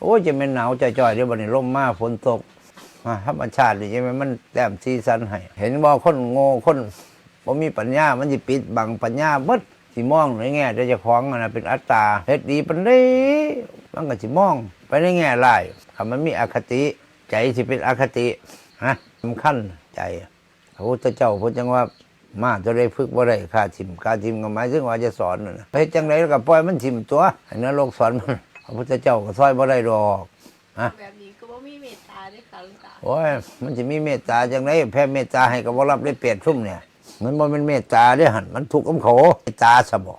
โอ้ยจะเป็นหนาวจ่อยเดี๋ยววันนี้ลมมาฝนตกอ่าธรรมชาตินี่ใช่ไหมมันแต้มซีซันให้เห็นว่าคนโง่คนบ่มีปัญญามันจะปิดบังปัญญาเบิดสิมองในแง่แต่เจะคล้องนะเป็นอัตตาเฮ็ดดีปันได้มันก็สิมอง ไปในแง่ร้ายคำมันมีอคติ ใจสิเป็นอคติฮะสำคัญใจพระพุทธเจ้าพูดจังว่ามาจะได้ฝึกบ่ได้ค่าทิมค่าทิมก็หมายถึงว่าจะสอนนะไปเฮ็ดจังไรแล้วก็ปล่อยมันทิมตัวให้นรกสอนมัน ระพุทธเจ้าก็ซอยบ่ได้ดอกฮะแบบนี้ก็บ่มีเมตตาด้วยค่ะหลุงตาโอ้ยมันจะมีเมตตาจังไรแพ้เมตตาให้ก็บ่รับได้เปรียบชุ่มเนี่ย มันบ่เป็นเมตตาเด้อหั่นมันถูกข์กับเขาเมตตาซะบ่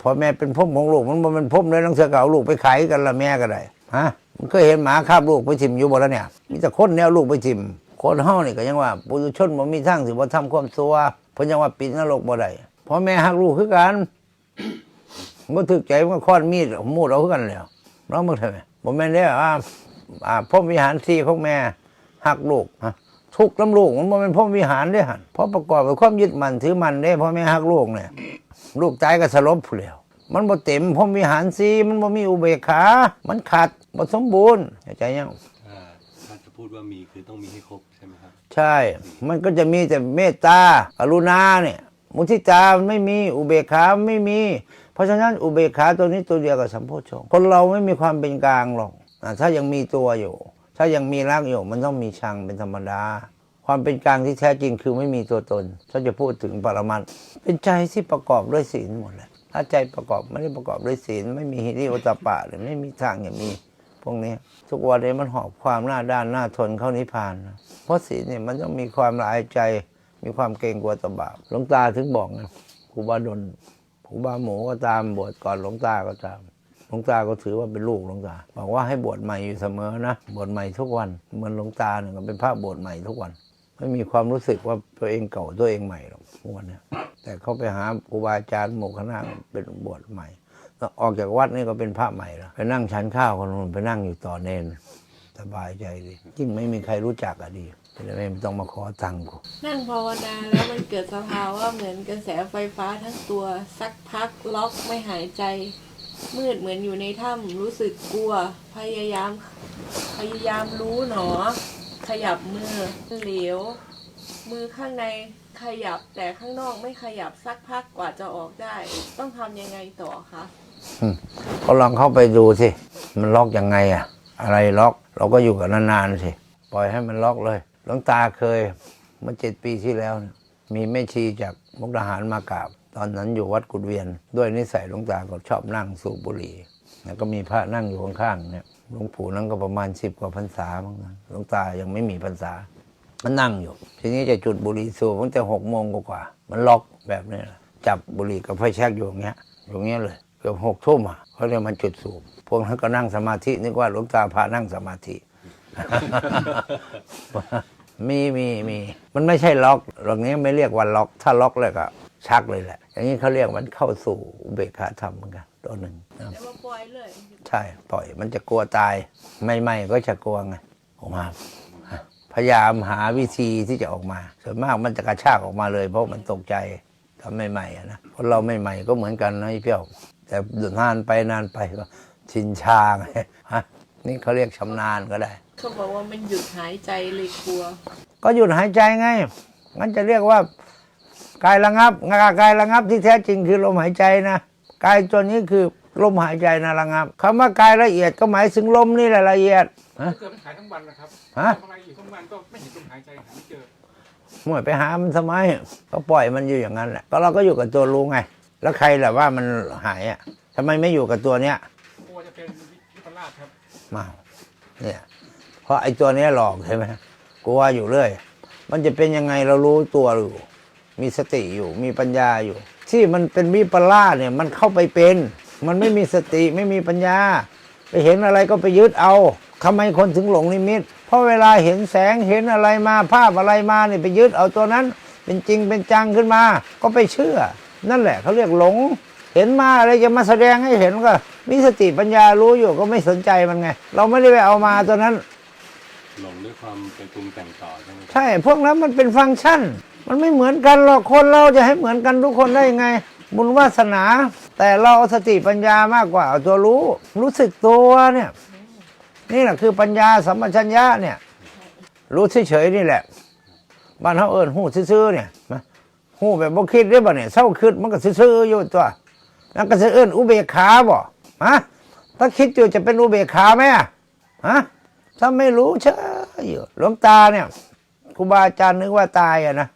พอแม่เป็นพ่อของลูกมันบ่เป็นพ่อเลยต้องเสือก็เอาลูกไปขายกันละแม่ก็ได้ฮะมันเคยเห็นหมาคาบลูกไปทิมอยู่บ่แล้วเนี่ย มีแต่คนแนวลูกไปทิมคนเฮานี่ก็ยังว่าปุถุชนบ่มีทางสิบ่ทำความชั่วเพิ่นยังว่าปิดนรกบ่ได้พ่อแม่ฮักลูกคือกันบ่ถึกใจมันก็ค้อนมีดมูดเอาคือกันแล้ว น้องมึงทำไมบ่แม่นเด้ออ่าอ่าพ่อวิหารที่ของแม่หักลูกฮะทุกข์น้ำลูกมันบ่แม่นพ่อวิหารเด้อหั่นเพราะประกอบกับความยึดมั่นถือมั่นเด้พ่อแม่หักลูกเนี่ยลูกตายก็สลบผู้นแหล้วมันบ่เต็มพ่อวิหารสีมันบ่มีอุเบกขา มันขาดบ่สมบูรณ์เข้าใจยังอ่าถ้าจะพูดว่ามีคือต้องมีให้ครบใช่ไหมครับใช่ มันก็จะมีแต่เมตตากรุณาเนี่ยมุทิตามันไม่มีอุเบกขาไม่มี เพราะฉะนั้นอุเบกขาตัวนี้ตัวเดียวกับสัมโพชฌงค์คนเราไม่มีความเป็นกลางหรอกอถ้ายังมีตัวอยู่ ถ้ายังมีรักอยู่มันต้องมีชังเป็นธรรมดา ความเป็นกลางที่แท้จริงคือไม่มีตัวตนถ้าจะพูดถึงปรมัตเป็นใจที่ประกอบด้วยศีลหมดแหละถ้าใจประกอบไม่ได้ประกอบด้วยศีลไม่มีหิริโอตปปะหรือไม่มีทางอย่างนี้พวกนี้ทุกวันนี้มันหอบความหน้าด้านหน้าทนเข้านิพพาน เพราะศีลเนี่ยมันต้องมีความละอายใจ มีความเกรงกลัวต่อบาปหลวงตาถึงบอกไงครูบาดล รูบาหมูก็ตามบวชก่อนหลวงตาก็ตามหลวงตาก็ถือว่าเป็นลูกหลวงตา บอกว่าให้บวชใหม่อยู่เสมอนะบวชใหม่ทุกวันเหมือนหลวงตาเนี่ยก็เป็นพระบวชใหม่ทุกวัน ไม่มีความรู้สึกว่าตัวเองเก่าตัวเองใหม่หรอกทุกวันเนี่ยแต่เขาไปหาครูบาอาจารย์หมู่คณะเป็นบวชใหม่ออกจากวัดนี่ก็เป็นพระใหม่แล้วไปนั่งฉันข้าวคนนู้นไปนั่งอยู่ต่อเนนสบายใจดียิ่งไม่มีใครรู้จักอะดี จะได้ไม่ต้องมาขอตังค์กูนั่งภาวนาแล้วมันเกิดสภาวะเหมือนกระแสไฟฟ้าทั้งตัวสักพักล็อกไม่หายใจ มืดเหมือนอยู่ในถ้ำรู้สึกกลัว พยายาม พยายามรู้หนอ ขยับมือเหลว มือข้างในขยับแต่ข้างนอกไม่ขยับสักพักกว่าจะออกได้ ต้องทำยังไงต่อคะก็ลองเข้าไปดูสิ มันล็อกยังไงอะอะไรล็อก เราก็อยู่กับนานๆสิ ปล่อยให้มันล็อกเลย หลวงตาเคยเมื่อเจ็ดปีที่แล้ว มีแม่ชีจากมุกดาหารมากราบ ตอนนั้นอยู่วัดกุฎเวียน ด้วยนิสัยหลวงตาก็ชอบนั่งสูบบุหรี่แล้วก็มีพระนั่งอยู่ข้างๆเนี่ยหลวงปู่นั้นก็ประมาณสิบกว่าพรรษามั้งนะหลวงตายังไม่มีพรรษามันนั่งอยู่ ทีนี้จะจุดบุหรี่สูบตั้งแต่หกโมงกว่า มันล็อกแบบนี้จับบุหรี่กับไฟแช็กอยู่อย่างเงี้ยอยู่อย่างเงี้ยเลยเกือบหกทุ่มอะเขาเรียกมันจุดสูบพวกนั้นก็นั่งสมาธินึกว่าหลวงตาพานั่งสมาธิ มีมีมีมันไม่ใช่ล็อกหลังนี้ไม่เรียกว่าล็อก ถ้าล็อกเลยก็ชักเลยแหละ อย่างนี้เขาเรียกมันเข้าสู่อุเบกขาธรรมเหมือนกันตัวหนึ่งนะแล้วมาปล่อยเลย ใช่ปล่อย มันจะกลัวตายใหม่ๆก็จะกลัวไงออกมา พยายามหาวิธีที่จะออกมา ส่วนมากมันจะกระชากออกมาเลย เพราะมันตกใจทำใหม่ๆอะนะคนเราใหม่ๆก็เหมือนกันนะไอ้เปี้ยว แต่นานไปนานไปก็ชินชาไงฮะ นี่เขาเรียกชำนาญก็ได้ เขาบอกว่ามันหยุดหายใจเลยกลัว ก็หยุดหายใจไงงั้นจะเรียกว่ากายระงับงากายระงับที่แท้จริงคือลมหายใจนะกายตัวนี้คือลมหายใจนะระงับคำว่ากายละเอียดก็หมายถึงลมนี่แหละละเอียดฮะถ้าเกิดมันขายทั้งวันนะครับฮะ ทำอะไรอยู่ทั้งวันก็ไม่เห็นลมหายใจหาไม่เจอ หมวยไปหามันทำไมก็ปล่อยมันอยู่อย่างนั้นแหละก็เราก็อยู่กับตัวรู้ไง แล้วใครแหละว่ามันหายอะทำไมไม่อยู่กับตัวเนี้ยกลัวจะเป็นวิปลาสครับ มาเนี่ย เพราะไอ้ตัวนี้หลอกใช่ไหมกลัวอยู่เรื่อย มันจะเป็นยังไงเรารู้ตัวอยู่ มีสติอยู่ มีปัญญาอยู่ ที่มันเป็นวิปลาสเนี่ย มันเข้าไปเป็น มันไม่มีสติไม่มีปัญญา ไปเห็นอะไรก็ไปยึดเอาทำไมคนถึงหลงนิมิต เพราะเวลาเห็นแสงเห็นอะไรมาภาพอะไรมาเนี่ยไปยึดเอาตัวนั้น เป็นจริงเป็นจังขึ้นมา ก็ไปเชื่อ นั่นแหละเขาเรียกหลง เห็นมาอะไรจะมาแสดงให้เห็นก็ มีสติปัญญารู้อยู่ก็ไม่สนใจมันไง เราไม่ได้ไปเอามาตัวนั้น หลงด้วยความไปปรุงแต่งต่อใช่ไหมครับใช่ พวกนั้นมันเป็นฟังก์ชัน มันไม่เหมือนกันหรอกคนเราจะให้เหมือนกันทุกคนได้ยังไง บุญวาสนา แต่เราเอาสติปัญญามากกว่าเอาตัวรู้ รู้สึกตัวเนี่ย นี่แหละคือปัญญาสัมปชัญญะเนี่ย รู้เฉยๆนี่แหละบ้านเขาเอิญหู้ซื่อๆเนี่ยมาหู้แบบบ่คิดได้บ่เนี่ยเศร้าคิดมันก็ซื่อๆอยู่ตัว แล้วก็จะเอิญอุเบกขาบ่ฮะถ้าคิดอยู่จะเป็นอุเบกขาไหมอะฮะถ้าไม่รู้เชยออยู่หลวงตาเนี่ยครูบาอาจารย์นึกว่าตายอะนะ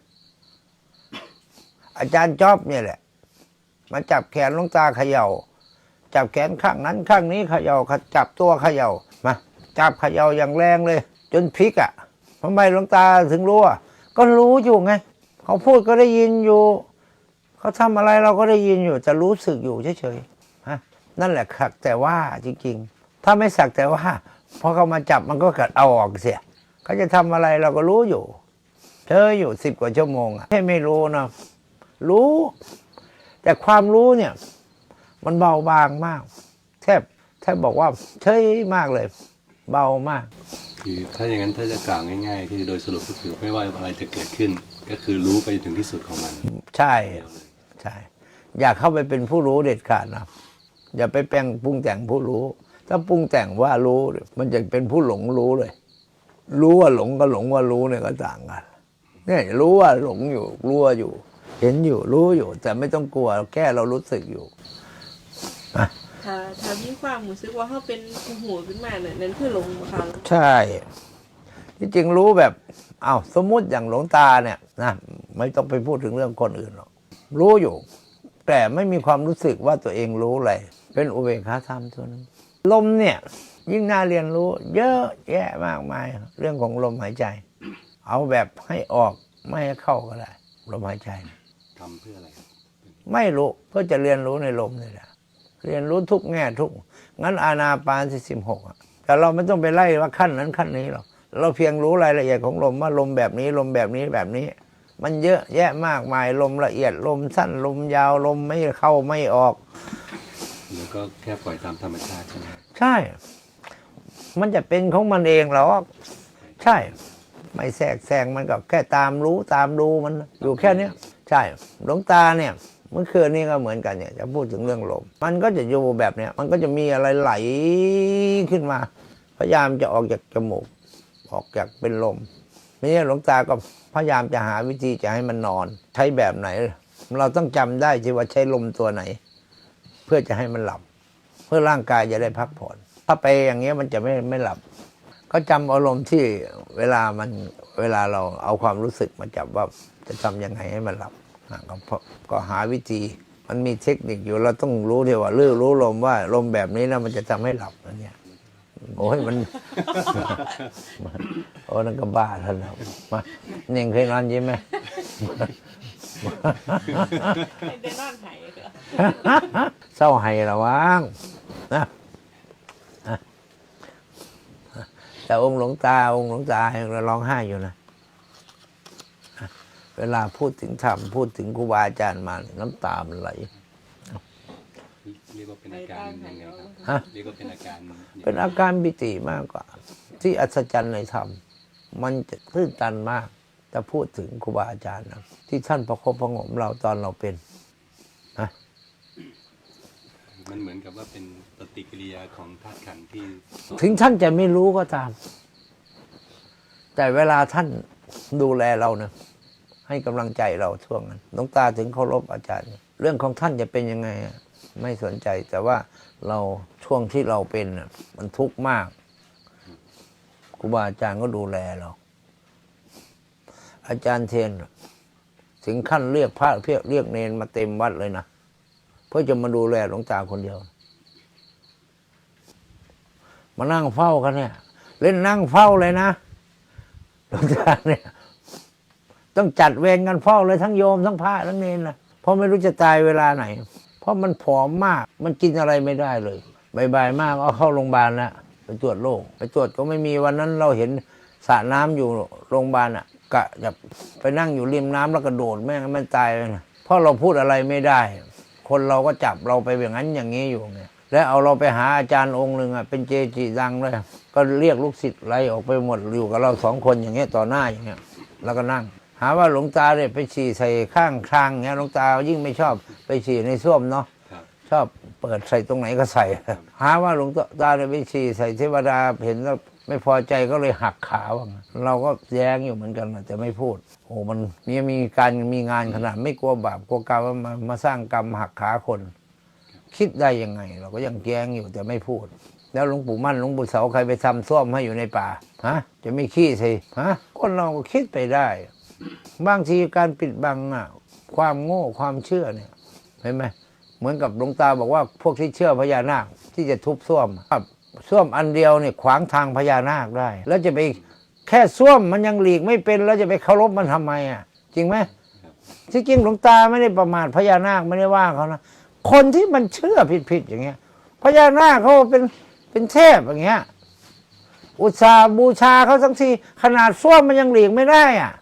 อาจารย์จอบเนี่ยแหละ มาจับแขนหลวงตาเขย่า จับแขนข้างนั้นข้างนี้เขย่าจับตัวเขย่ามาจับเขย่าอย่างแรงเลย จนพลิกอะ่ะทำไมหลวงตาถึงรู้อะก็รู้อยู่ไง เขาพูดก็ได้ยินอยู่ เขาทำอะไรเราก็ได้ยินอยู่จะรู้สึกอยู่เฉยๆฮะนั่นแหละขักแต่ว่าจริงๆ ถ้าไม่สักแต่ว่าพอเขามาจับมันก็เกิดเอาออกเสียเขาจะทำอะไรเราก็รู้อยู่เธออยู่สิบกว่าชั่วโมงอะให้ไม่รู้นะรู้ แต่ความรู้เนี่ย มันเบาบางมาก แทบแทบบอกว่าเฉยมากเลย เบามาก คือถ้าอย่างนั้นถ้าจะกล่าวง่ายๆคือโดยสรุปก็คือไม่ว่าอะไรจะเกิดขึ้น ก็คือรู้ไปถึงที่สุดของมัน ใช่ เดียวเลยใช่อยากเข้าไปเป็นผู้รู้เด็ดขาดนะอย่าไปแปลงปรุงแต่งผู้รู้ ถ้าปรุงแต่งว่ารู้ มันจะเป็นผู้หลงรู้เลย รู้ว่าหลงกับหลงว่ารู้เนี่ยก็ต่างกันเนี่ยรู้ว่าหลงอยู่รู้ว่าอยู่ เห็นอยู่รู้อยู่ แต่ไม่ต้องกลัวแค่เรารู้สึกอยู่ถ้าถ้ามีความรู้สึกว่าเขาเป็นหูขึ้นมาเนี่ยนั่นคือหลงบ่ค่ะใช่ที่จริงรู้แบบ เอาวสมมุติอย่างหลวงตาเนี่ยนะไม่ต้องไปพูดถึงเรื่องคนอื่นหรอก รู้อยู่ แต่ไม่มีความรู้สึกว่าตัวเองรู้อะไร เป็นอุเบกขาธรรมตัวนึงลมเนี่ยยิ่งน่าเรียนรู้ เยอะแยะมากมาย เรื่องของลมหายใจ เอาแบบให้ออกไม่ให้เข้าก็ได้ลมหายใจทำเพื่ออะไรครับไม่รู้เพื่อจะเรียนรู้ในลมนี่แหละเรียนรู้ทุกแง่ทุก งั้นอาณาปานสิบหกแต่เราไม่ต้องไปไล่ว่าขั้นนั้นขั้นนี้หรอกเราเพียงรู้รายละเอียดของลมว่าลมแบบนี้ลมแบบนี้แบบนี้ มันเยอะแยะมากมายลมละเอียดลมสั้นลมยาวลมไม่เข้าไม่ออก แล้วก็แค่ปล่อยตามธรรมชาติใช่ไหมใช่ มันจะเป็นของมันเองหรอกใช่ ไม่แทรกแซงมันก็แค่ตามรู้ตามดูมันอยู่แค่เนี้ยใช่หลวงตาเนี่ยเมื่อคืนนี้ก็เหมือนกันเนี่ยจะพูดถึงเรื่องลม มันก็จะอยู่แบบเนี้ยมันก็จะมีอะไรไหลขึ้นมา พยายามจะออกจากจมูก ออกจากเป็นลม นี่หลวงตาก็พยายามจะหาวิธีจะให้มันนอน ใช้แบบไหน เราต้องจำได้ที่ว่าใช้ลมตัวไหน เพื่อจะให้มันหลับ เพื่อร่างกายจะได้พักผ่อน ถ้าไปอย่างเงี้ยมันจะไม่ไม่หลับ ก็จำอารมณ์ที่เวลามันเวลาเราเอาความรู้สึกมาจับว่าจะทำยังไงให้มันหลับก็ก็หาวิธีมันมีเทคนิคอยู่เราต้องรู้เดียวว่าเรื่องรู้ลมว่าลมแบบนี้นะมันจะทำให้หลับนะเนี่ย โอ้ยมันโอ้นั่นก็บ้าท่านแล้วมาเน่งเคยนอนยิ้มไหมให้ได้นอนไหายก็เศร้าไห้ระวังนะนะแต่องค์หลวงตา องค์หลวงตายังร้องไห้อยู่นะ เวลาพูดถึงธรรมพูดถึงครูบาอาจารย์มาเนี่ยน้ำตามันไหล เรียกว่าเป็นอาการยังไงครับฮะ เรียกว่าเป็นอาการยังไงเป็นอาการปิติมากกว่า ที่อัศจรรย์ในธรรมมันจะตื้นตันมากแต่พูดถึงครูบาอาจารย์นะที่ท่านประคบประหงมเราตอนเราเป็น มันเหมือนกับว่าเป็นปฏิกิริยาของธาตุขันธ์ที่ถึงท่านจะไม่รู้ก็ตาม แต่เวลาท่านดูแลเราเนี่ยให้กำลังใจเราช่วงนั้นหลวงตาถึงเคารพอาจารย์ เรื่องของท่านจะเป็นยังไงอะ ไม่สนใจ แต่ว่าเราช่วงที่เราเป็นมันทุกข์มากครูบาอาจารย์ก็ดูแลเราอาจารย์เทนถึงขั้นเรียกพระเพียเรียกเนนมาเต็มวัดเลยนะเพื่อจะมาดูแลหลวงตาคนเดียว มานั่งเฝ้ากันเนี่ย เล่นนั่งเฝ้าเลยนะหลวงตาเนี่ย ต้องจัดเวรกันเฝ้าเลยทั้งโยมทั้งพระทั้งเนรนะเพราะไม่รู้จะตายเวลาไหน ราะมันผอมมาก มันกินอะไรไม่ได้เลยบายๆมากเอาเข้าโรงพยาบาลแล้วไปตรวจโรคไปตรวจก็ไม่มีวันนั้นเราเห็นสระน้ำอยู่โรงพยาบาลอะกะจะไปนั่งอยู่ริมน้ำแล้วกระโดดแม่งมันตายเลยนะเพราะเราพูดอะไรไม่ได้ คนเราก็จับเราไปอย่างนั้นอย่างนี้อยู่ไงแล้วเอาเราไปหาอาจารย์องค์หนึ่งอะเป็นเจจิดังเลยก็เรียกลูกศิษย์ไล่ออกไปหมดอยู่กับเราสองคนอย่างเงี้ยต่อหน้าอย่างเงี้ยแล้วก็นั่ง หาว่าหลวงตาเนี่ยไปฉี่ใส่ข้างคางเงี้ยหลวงตายิ่งไม่ชอบไปฉี่ในส้วมเนาะครับชอบเปิดใส่ตรงไหนก็ใส่ หาว่าหลวงตาในวิชีใส่เทวดาเห็นแล้วไม่พอใจก็เลยหักขาว่างั้นเราก็แย้งอยู่เหมือนกันนะแต่ไม่พูด โอ้มันมีมีการมีงานขนาดไม่กลัวบาปกลัวกรรมว่ามามาสร้างกรรมหักขาคน คิดได้ยังไง เราก็ยังแย้งอยู่แต่ไม่พูด แล้วหลวงปู่มั่นหลวงปู่เสาใครไปทำส้วมให้อยู่ในป่าฮะจะไม่ขี้สิฮะคนเราก็คิดไปได้ บางทีการปิดบังอะ ความโง่ความเชื่อเนี่ยเห็นไหมเหมือนกับหลวงตาบอกว่าพวกที่เชื่อพญานาคที่จะทุบส้วมครับส้วมอันเดียวเนี่ยขวางทางพญานาคได้ แล้วจะไปแค่ส้วมมันยังหลีกไม่เป็นแล้วจะไปเคารพมันทำไมอะ จริงไหมที่จริงหลวงตาไม่ได้ประมาทพญานาคไม่ได้ว่าเขานะคนที่มันเชื่อผิดๆอย่างเงี้ยพญานาคเขาเป็นเป็นเทพอย่างเงี้ยอุตส่าห์บูชาเขาทั้งทีขนาดส้วมมันยังหลีกไม่ได้อะ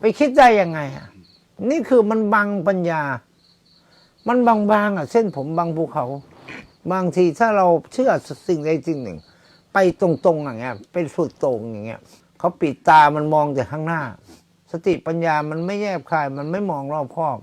ไปคิดได้ยังไงอะนี่คือมันบังปัญญา มันบางๆอะ เส้นผมบางภูเขา บางทีถ้าเราเชื่อสิ่งใดสิ่งหนึ่ง ไปตรงๆอย่างเงี้ย เป็นสุดตรงอย่างเงี้ยเขาปิดตามันมองแต่ข้างหน้า สติปัญญามันไม่แยบคาย มันไม่มองรอบคอบ